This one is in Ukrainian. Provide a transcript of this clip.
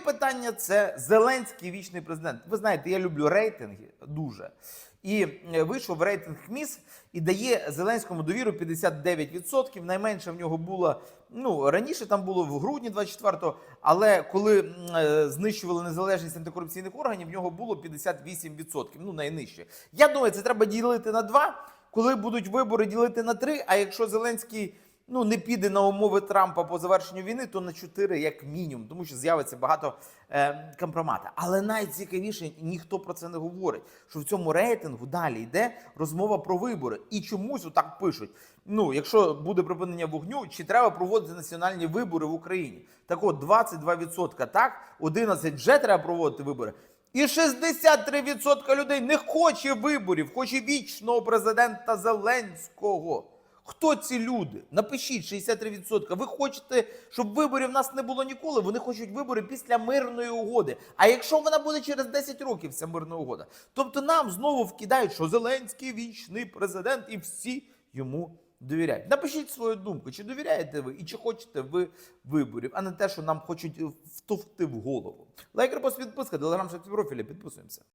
питання це Зеленський вічний президент. Ви знаєте, я люблю рейтинги дуже. І е, вийшов рейтинг МІС і дає Зеленському довіру 59%. Найменше в нього було ну раніше там було в грудні 24-го, але коли е, знищували незалежність антикорупційних органів, в нього було 58%, ну найнижче. Я думаю, це треба ділити на два. Коли будуть вибори ділити на три. А якщо Зеленський ну не піде на умови Трампа по завершенню війни, то на 4 як мінімум, тому що з'явиться багато е, компромата. Але найцікавіше ніхто про це не говорить. Що в цьому рейтингу далі йде розмова про вибори, і чомусь отак пишуть: ну, якщо буде припинення вогню, чи треба проводити національні вибори в Україні? Так от 22% так, 11% вже треба проводити вибори. І 63% людей не хоче виборів, хоче вічного президента Зеленського. Хто ці люди? Напишіть 63%. Ви хочете, щоб виборів в нас не було ніколи. Вони хочуть вибори після мирної угоди. А якщо вона буде через 10 років, ця мирна угода? Тобто нам знову вкидають, що Зеленський вічний президент, і всі йому довіряють. Напишіть свою думку, чи довіряєте ви і чи хочете ви виборів, а не те, що нам хочуть втовкти в голову. Лайк, репост, підписка, телеграм, шапці профілі. Підписуємося.